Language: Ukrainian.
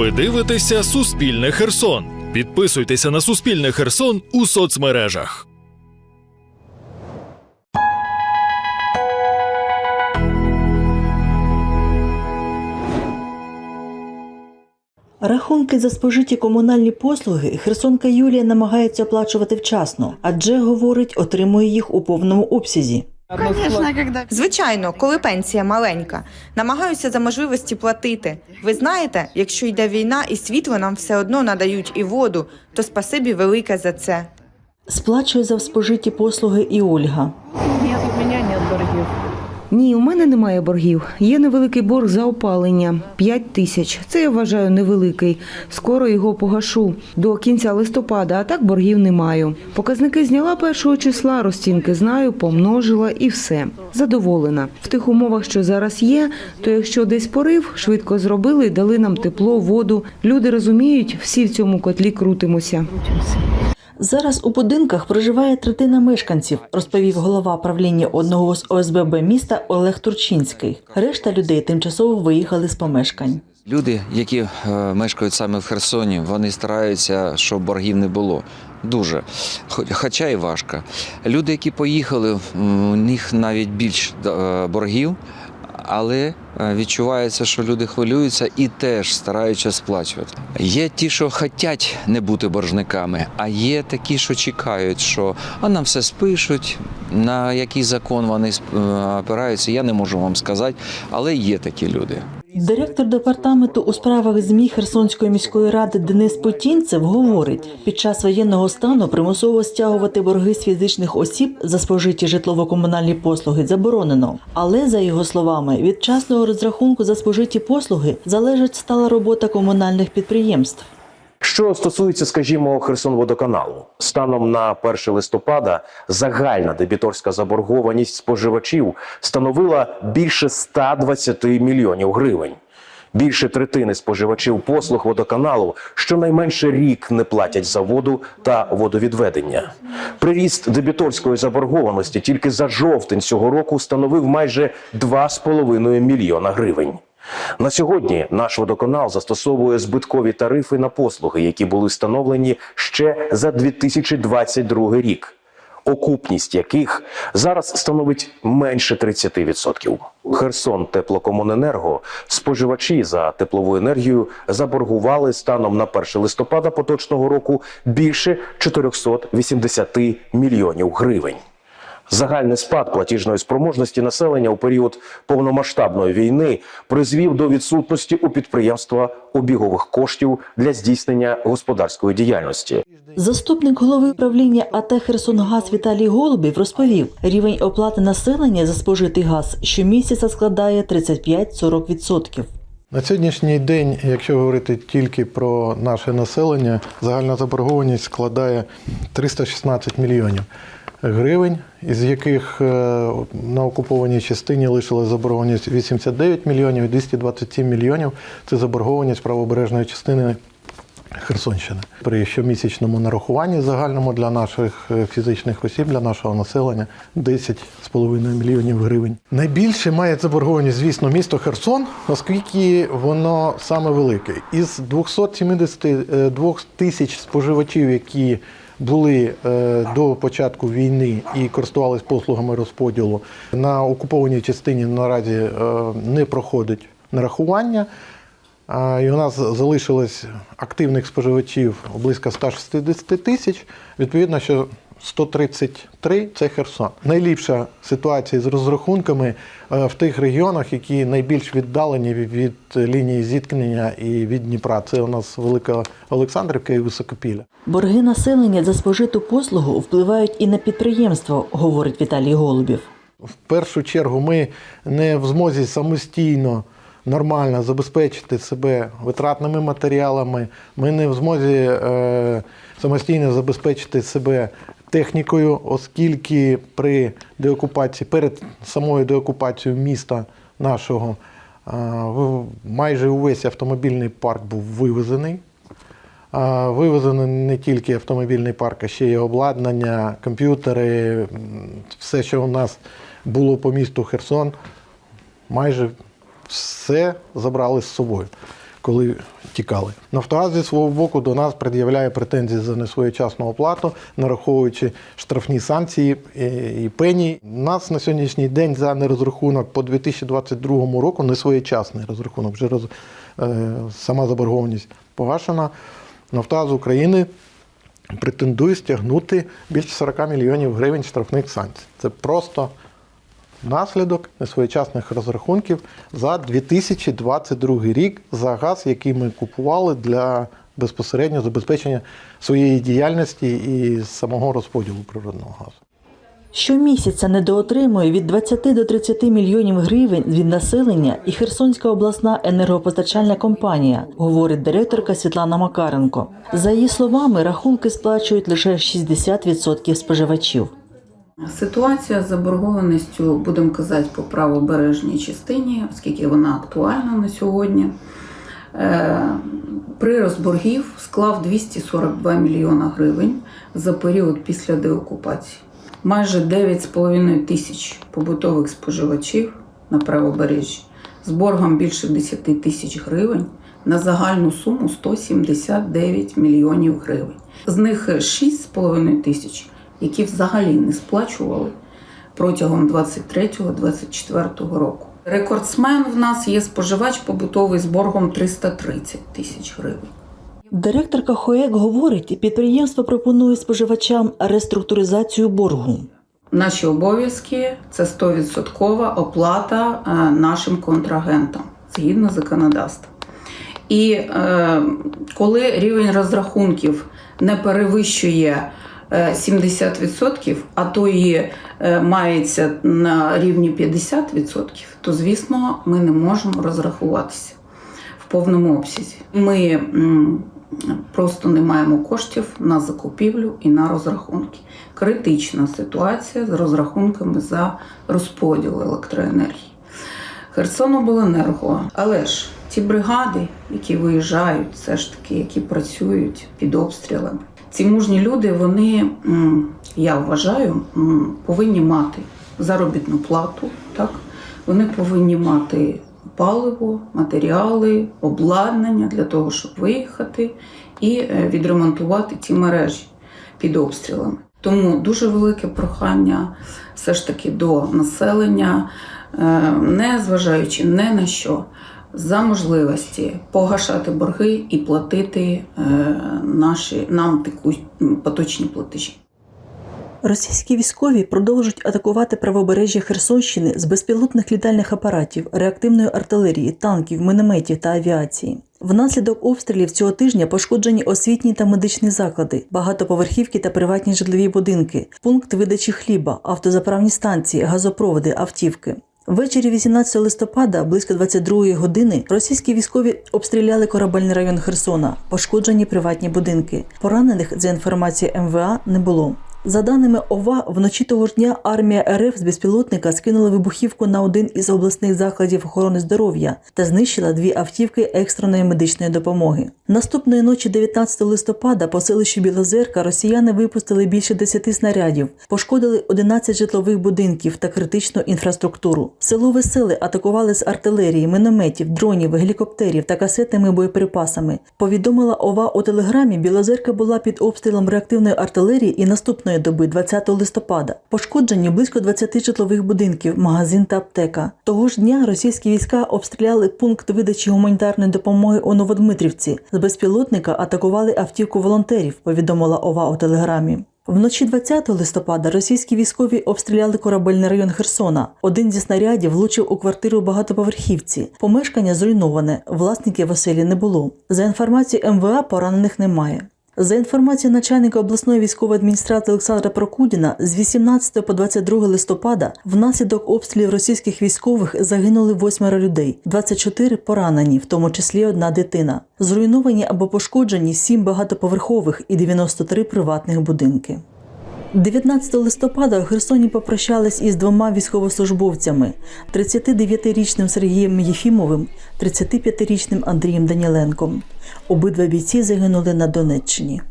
Ви дивитеся Суспільне Херсон. Підписуйтеся на Суспільне Херсон у соцмережах. Рахунки за спожиті комунальні послуги Херсонка Юлія намагається оплачувати вчасно, адже говорить, отримує їх у повному обсязі. Звичайно, коли пенсія маленька, намагаюся за можливості платити. Ви знаєте, якщо йде війна і світло нам все одно надають і воду, то спасибі велике за це. Сплачує за спожиті послуги і Ольга. Ні, у мене немає боргів. Є невеликий борг за опалення 5 тисяч. Це я вважаю невеликий. Скоро його погашу до кінця листопада, а так боргів не маю. Показники зняла першого числа, розцінки знаю, помножила і все. Задоволена. В тих умовах, що зараз є, то якщо десь порив, швидко зробили дали нам тепло, воду. Люди розуміють, всі в цьому котлі крутимося. Зараз у будинках проживає третина мешканців, розповів голова правління одного з ОСББ міста Олег Турчинський. Решта людей тимчасово виїхали з помешкань. Люди, які е, мешкають саме в Херсоні, вони стараються, щоб боргів не було. Дуже. Хо- Хоча і важко. Люди, які поїхали, у них навіть більш е, боргів, але е, відчувається, що люди хвилюються і теж стараються сплачувати. Є ті, що хочуть не бути боржниками, а є такі, що чекають, що а нам все спишуть, на який закон вони е, опираються, я не можу вам сказати, але є такі люди. Директор департаменту у справах ЗМІ Херсонської міської ради Денис Потінцев говорить, під час воєнного стану примусово стягувати борги з фізичних осіб за спожиті житлово-комунальні послуги заборонено. Але за його словами, від часного розрахунку за спожиті послуги залежить стала робота комунальних підприємств. Що стосується, скажімо, Херсонводоканалу, станом на 1 листопада загальна дебіторська заборгованість споживачів становила більше 120 мільйонів гривень. Більше третини споживачів послуг водоканалу щонайменше рік не платять за воду та водовідведення. Приріст дебіторської заборгованості тільки за жовтень цього року становив майже 2,5 мільйона гривень. На сьогодні наш водоканал застосовує збиткові тарифи на послуги, які були встановлені ще за 2022 рік, окупність яких зараз становить менше 30%. Херсон Теплокомуненерго споживачі за теплову енергію заборгували станом на 1 листопада поточного року більше 480 мільйонів гривень. Загальний спад платіжної спроможності населення у період повномасштабної війни призвів до відсутності у підприємства обігових коштів для здійснення господарської діяльності. Заступник голови управління АТ Херсонгаз Віталій Голубів розповів, рівень оплати населення за спожитий газ щомісяця складає 35-40%. На сьогоднішній день, якщо говорити тільки про наше населення, загальна заборгованість складає 316 мільйонів гривень, із яких е, на окупованій частині лишилась заборгованість 89 мільйонів і 227 мільйонів це заборгованість правобережної частини Херсонщини. При щомісячному нарахуванні загальному для наших е, фізичних осіб, для нашого населення 10,5 мільйонів гривень. Найбільше має заборгованість, звісно, місто Херсон, оскільки воно саме велике. Із 272 тисяч споживачів, які були е, до початку війни і користувалися послугами розподілу, на окупованій частині наразі е, не проходить нарахування. І у нас залишилось активних споживачів близько 160 тисяч. Відповідно, що 133 це Херсон. Найліпша ситуація з розрахунками е, в тих регіонах, які найбільш віддалені від від лінії зіткнення і від Дніпра. Це у нас Велика Олександрівка і Високопілля. Борги населення за спожиту послугу впливають і на підприємство, говорить Віталій Голубів. В першу чергу ми не в змозі самостійно нормально забезпечити себе витратними матеріалами. Ми не в змозі е, самостійно забезпечити себе технікою, оскільки при деокупації, перед самою деокупацією міста нашого е, майже увесь автомобільний парк був вивезений. А, Вивезено не тільки автомобільний парк, а ще й обладнання, комп'ютери, все, що у нас було по місту Херсон, майже все забрали з собою. Коли тікали. Нафтогаз зі свого боку до нас пред'являє претензії за несвоєчасну оплату, нараховуючи штрафні санкції і- пені. Нас на сьогоднішній день за нерозрахунок по 2022 року несвоєчасний розрахунок. Вже роз, е, сама заборгованість погашена. Нафтогаз України претендує стягнути більше 40 мільйонів гривень штрафних санкцій. Це просто наслідок несвоєчасних розрахунків за 2022 рік за газ, який ми купували для безпосередньо забезпечення своєї діяльності і самого розподілу природного газу. Щомісяця недоотримує від 20 до 30 мільйонів гривень від населення і Херсонська обласна енергопостачальна компанія, говорить директорка Світлана Макаренко. За її словами, рахунки сплачують лише 60% споживачів. Ситуація з заборгованістю, будемо казати, по правобережній частині, оскільки вона актуальна на сьогодні. Е, Прирост боргів склав 242 мільйона гривень за період після деокупації. Майже 9,5 тисяч побутових споживачів на правобережжі з боргом більше 10 тисяч гривень на загальну суму 179 мільйонів гривень. З них 6,5 тисяч, які взагалі не сплачували протягом 23-24 року. Рекордсмен в нас є споживач побутовий з боргом 330 тисяч гривень. Директорка ХОЕК говорить, підприємство пропонує споживачам реструктуризацію боргу. Наші обов'язки це 100% оплата е, нашим контрагентам згідно законодавства. І е, коли рівень розрахунків не перевищує 70%, а то і е, мається на рівні 50%, то звісно ми не можемо розрахуватися в повному обсязі. Ми просто не маємо коштів на закупівлю і на розрахунки. Критична ситуація з розрахунками за розподіл електроенергії. Херсонобленерго. Але ж ті бригади, які виїжджають, все ж таки, які працюють під обстрілами, ці мужні люди, вони, я вважаю, повинні мати заробітну плату. Так? Вони повинні мати паливо, матеріали, обладнання для того, щоб виїхати і е, відремонтувати ті мережі під обстрілами. Тому дуже велике прохання все ж таки до населення, е, не зважаючи не на що, за можливості погашати борги і платити е, наші нам таку поточні платежі. Російські військові продовжують атакувати правобережжя Херсонщини з безпілотних літальних апаратів, реактивної артилерії, танків, мінометів та авіації. Внаслідок обстрілів цього тижня пошкоджені освітні та медичні заклади, багатоповерхівки та приватні житлові будинки, пункт видачі хліба, автозаправні станції, газопроводи, автівки. Ввечері 18 листопада, близько 22 години, російські військові обстріляли корабельний район Херсона, пошкоджені приватні будинки. Поранених за інформацією МВА не було. За даними ОВА, вночі того ж дня армія РФ з безпілотника скинула вибухівку на один із обласних закладів охорони здоров'я та знищила дві автівки екстреної медичної допомоги. Наступної ночі, 19 листопада, по селищу Білозерка росіяни випустили більше 10 снарядів, пошкодили 11 житлових будинків та критичну інфраструктуру. Село Веселе атакували з артилерії, мінометів, дронів, гелікоптерів та касетними боєприпасами. Повідомила ОВА у телеграмі. Білозерка була під обстрілом реактивної артилерії і наступної доби, 20 листопада. Пошкоджені близько 20 житлових будинків, магазин та аптека. Того ж дня російські війська обстріляли пункт видачі гуманітарної допомоги у Новодмитрівці. З безпілотника атакували автівку волонтерів. Повідомила ОВА у телеграмі. Вночі 20 листопада російські військові обстріляли корабельний район Херсона. Один зі снарядів влучив у квартиру багатоповерхівці. Помешкання зруйноване, власників оселі не було. За інформацією МВА, поранених немає. За інформацією начальника обласної військової адміністрації Олександра Прокудіна, з 18 по 22 листопада внаслідок обстрілів російських військових загинули восьмеро людей, 24 поранені, в тому числі одна дитина. Зруйновані або пошкоджені сім багатоповерхових і 93 приватних будинки. 19 листопада в Херсоні попрощались із двома військовослужбовцями: 39-річним Сергієм Єфімовим, 35-річним Андрієм Даніленком. Обидва бійці загинули на Донеччині.